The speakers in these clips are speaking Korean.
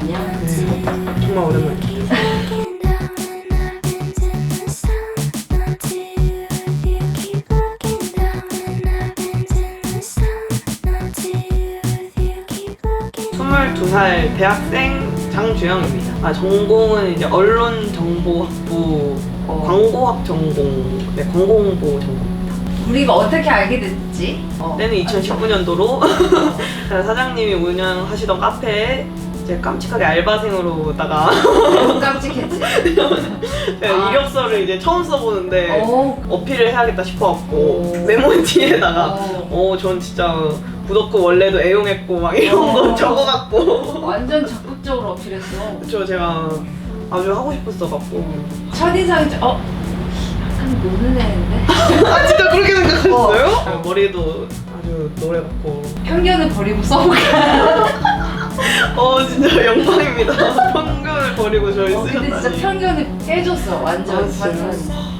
안녕. 네, 정말 오랜만이에요. 스물두 살 대학생 장주영입니다. 아, 전공은 이제 언론 정보 학부 어. 광고학 전공, 네, 광고 홍보 전공. 우리가 어떻게 알게 됐지? 어. 때는 2019년도로 사장님이 운영하시던 카페에 이제 깜찍하게 알바생으로다가 깜찍했지. 제가 아. 이력서를 이제 처음 써보는데 어. 어필을 해야겠다 싶어갖고 오. 메모 뒤에다가 어. 어, 전 진짜 구독구 원래도 애용했고 막 이런 어. 거 적어갖고 완전 적극적으로 어필했어. 그쵸 제가 아주 하고 싶었어갖고 첫인상이 좀, 어? 약간 노는 애인데? 아 진짜 그렇게 생각하셨어요? 어. 머리도 아주 노래 같고 편견을 버리고 써볼까? 어 진짜 영광입니다 편견을 버리고 저희 어, 근데 진짜 쓰셨다니 편견을 깨줬어. 완전. 아, 진짜요? 완전.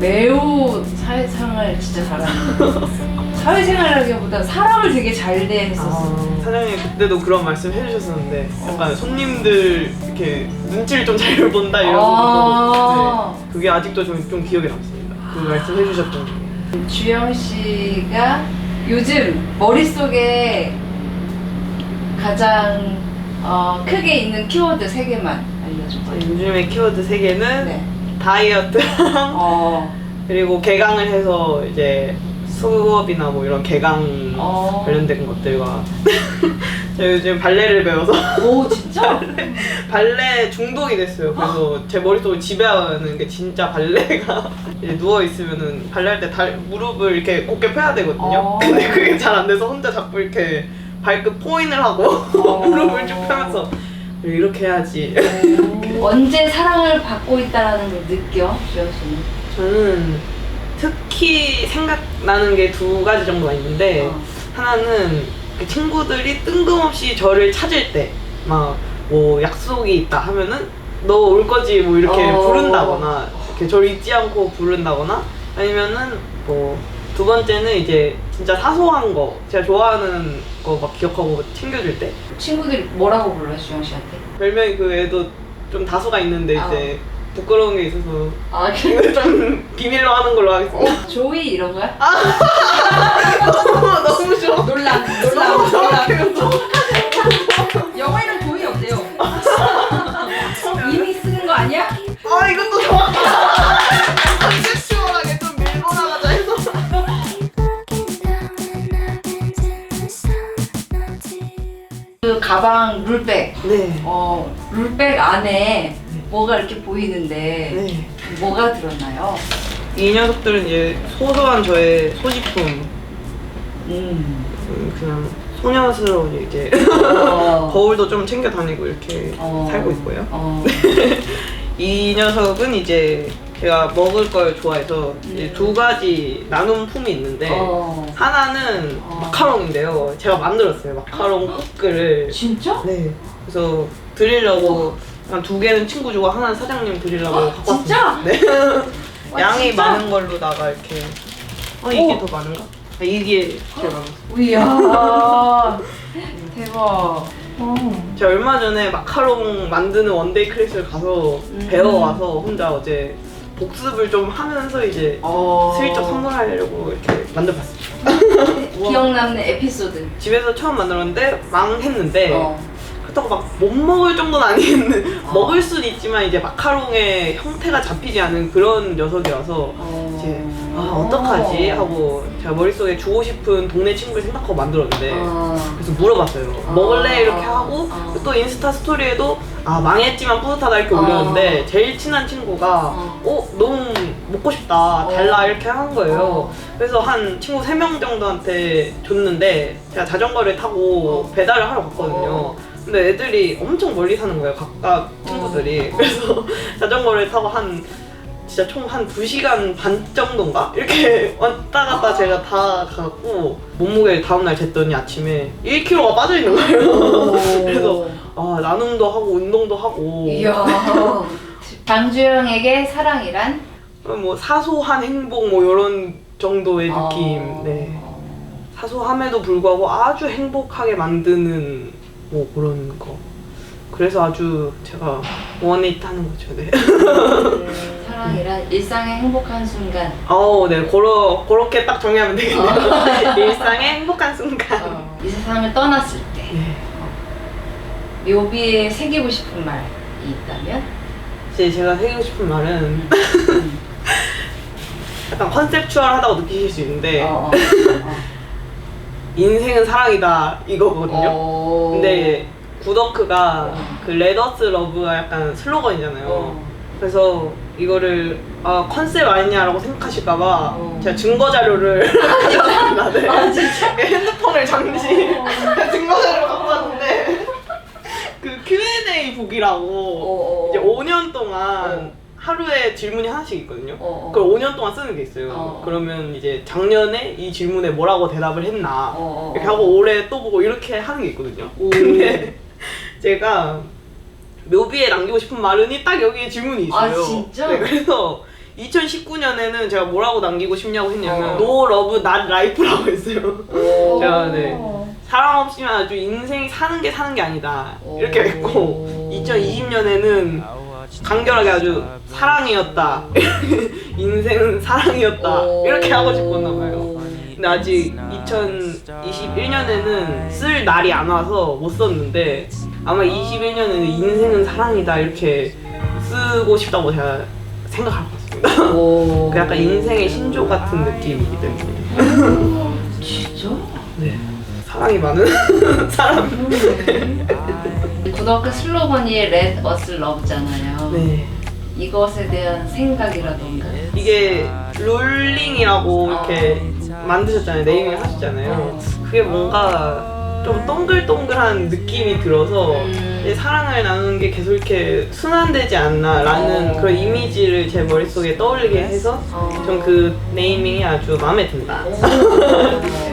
매우 사회생활 진짜 잘하는. 사회생활이라기보다 사람을 되게 잘 대했었어. 아, 사장님 그때도 그런 말씀 해주셨었는데 약간 손님들 이렇게 눈치를 좀 잘 본다 이런 거 아. 네, 그게 아직도 좀, 좀 기억에 남습니다 그 말씀 해주셨던 게 주영 씨가 요즘 머릿속에 가장 어, 크게 있는 키워드 세 개만 알려줘. 아, 요즘의 키워드 세 개는 네. 다이어트랑 어. 그리고 개강을 해서 이제 수업이나 뭐 이런 개강 어. 관련된 것들과 제가 요즘 발레를 배워서 오 진짜? 발레 중독이 됐어요. 그래서 제 머릿속을 지배하는 게 진짜 발레가 이제 누워 있으면은 발레할 때 달, 무릎을 이렇게 곧게 펴야 되거든요. 어. 근데 그게 잘 안 돼서 혼자 자꾸 이렇게 발끝 포인을 하고 어. 무릎을 쭉 펴면서 이렇게 해야지. 오. 언제 사랑을 받고 있다라는 걸 느껴 주영 씨는? 저는 특히 생각나는 게 두 가지 정도가 있는데 어. 하나는 그 친구들이 뜬금없이 저를 찾을 때 막 뭐 약속이 있다 하면은 너 올 거지 뭐 이렇게 어. 부른다거나 이렇게 저를 잊지 않고 부른다거나 아니면은 뭐 두 번째는 이제 진짜 사소한 거 제가 좋아하는 거 막 기억하고 챙겨줄 때 친구들이 뭐라고 불러 주영 씨한테? 별명이 그 애도 좀 다수가 있는데 아. 이제 부끄러운 게 있어서 아좀 비밀로 하는 걸로 하겠습니다. 어, 조이 이런 거야? 가방 룰백 네. 어 룰백 안에 뭐가 이렇게 보이는데 네. 뭐가 들었나요? 이 녀석들은 이제 소소한 저의 소지품. 음. 음, 그냥 소녀스러운 이제 어. 거울도 좀 챙겨 다니고 이렇게 어. 살고 있고요. 어. 이 녀석은 이제 제가 먹을 걸 좋아해서 음. 두 가지 나눔 품이 있는데 어. 하나는 어. 마카롱인데요. 제가 만들었어요. 마카롱 쿠크를. 진짜? 네. 그래서 드리려고 한 두 개는 친구 주고 하나는 사장님 드리려고 어, 갖고 진짜? 왔습니다. 네. 와, 양이 진짜? 많은 걸로다가 이렇게. 어 이게 오. 더 많은가? 아, 이게 제일 많았어. 이야 대박. 어. 제가 얼마 전에 마카롱 만드는 원데이 클래스를 가서 음. 배워와서 혼자 어제 복습을 좀 하면서 이제 어. 슬쩍 선물하려고 이렇게 만들어봤습니다. 기억 남는 에피소드. 집에서 처음 만들었는데 망했는데 어. 그렇다고 막 못 먹을 정도는 아니겠는 어. 먹을 수는 있지만 이제 마카롱의 형태가 잡히지 않은 그런 녀석이라서 어. 이제 아 어떡하지 하고 제가 머릿속에 주고 싶은 동네 친구를 생각하고 만들었는데 어. 그래서 물어봤어요 어. 먹을래 이렇게 하고 어. 또 인스타 스토리에도 아 망했지만 뿌듯하다 이렇게 어. 올렸는데 제일 친한 친구가 어. 어 너무 먹고 싶다 달라 어. 이렇게 하는 거예요 어. 그래서 한 친구 3명 정도한테 줬는데 제가 자전거를 타고 어. 배달을 하러 갔거든요 어. 근데 애들이 엄청 멀리 사는 거예요 각각 친구들이 어. 그래서 자전거를 타고 한 진짜 총 한 2시간 반 정도인가? 이렇게 왔다 갔다 제가 다 가고 몸무게를 다음날 쟀더니 아침에 1kg가 빠져 있는 거예요 그래서 아 나눔도 하고 운동도 하고 이야. 장주영에게 사랑이란? 뭐 사소한 행복 뭐 이런 정도의 느낌 어. 네 사소함에도 불구하고 아주 행복하게 만드는 뭐 그런 거 그래서 아주 제가 원잇 하는 거죠. 네. 사랑이란 일상의 행복한 순간. 아우, 네. 고로, 그렇게 딱 정리하면 되겠네요. 어. 일상의 행복한 순간. 어, 이 세상을 떠났을 때 네. 묘비에 새기고 싶은 말이 있다면? 이제 제가 새기고 싶은 말은 약간 컨셉추얼하다고 느끼실 수 있는데 어, 어, 인생은 사랑이다 어. 이거거든요. 어. 근데 구더크가 어. 그 레더스 러브가 약간 슬로건이잖아요. 어. 그래서 이거를 아 컨셉 아니냐라고 생각하실까봐 어. 제가 증거 자료를 진짜? 핸드폰을 잠시 어. 증거 자료 갖고 왔는데 그 Q&A 북이라고 어, 어. 이제 5년 동안 어. 하루에 질문이 하나씩 있거든요. 어, 어. 그걸 5년 동안 쓰는 게 있어요. 어. 그러면 이제 작년에 이 질문에 뭐라고 대답을 했나 어, 어, 이렇게 어. 하고 올해 또 보고 이렇게 하는 게 있거든요. 오. 근데 제가 묘비에 남기고 싶은 말은이 딱 여기에 질문이 있어요. 아, 진짜? 네, 그래서 2019년에는 제가 뭐라고 남기고 싶냐고 했냐면 어. No Love Not Life라고 했어요. 오. 제가 네. 사랑 없이면 아주 인생이 사는 게 사는 게 아니다 이렇게 오. 했고 2020년에는 간결하게 아주 사랑이었다 인생은 사랑이었다 오. 이렇게 하고 싶었나 봐요 근데 아직 2021년에는 쓸 날이 안 와서 못 썼는데 아마 21년에는 인생은 사랑이다 이렇게 쓰고 싶다고 제가 생각할 것 같습니다 오. 그 약간 인생의 신조 같은 느낌이기 때문에 진짜? 네. 사랑이 많은 사람. 구더크 슬로건이 Let Us Love잖아요. 네. 이것에 대한 생각이라던가. 이게 롤링이라고 이렇게 만드셨잖아요. 네이밍 하셨잖아요. 그게 뭔가 좀 동글동글한 느낌이 들어서 음. 사랑을 나누는 게 계속 이렇게 순환되지 않나라는 어. 그런 이미지를 제 머릿속에 떠올리게 해서 어. 전그 네이밍이 아주 마음에 든다.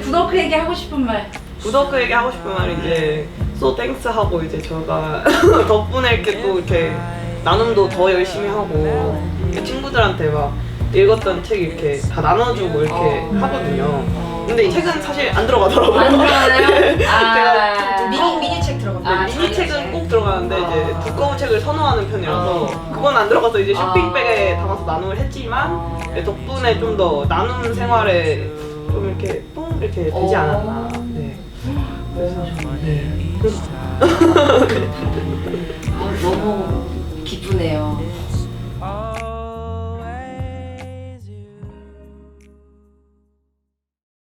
구더크에게 하고 싶은 말. 구더크에게 하고 싶은 말이 이제 so thanks 하고 이제 저가 덕분에 이렇게 또 이렇게 나눔도 더 열심히 하고 이렇게 친구들한테 막 읽었던 책 이렇게 다 나눠주고 이렇게 어. 하거든요. 근데 이 책은 사실 안 들어가더라고요. 안 들어가나요? 제가 좀 미니 미니 책 들어가. 네, 아, 미니 책은 책. 꼭 들어가는데 이제 아. 두꺼운 책을 선호하는 편이라서 아. 그건 안 들어가서 이제 쇼핑백에 아. 담아서 나눔을 했지만 어. 네, 덕분에 좀 더 나눔 생활에 좀 이렇게 뽕 이렇게 되지 어. 않았나. 네. 그래서 네. 아, 너무 기쁘네요.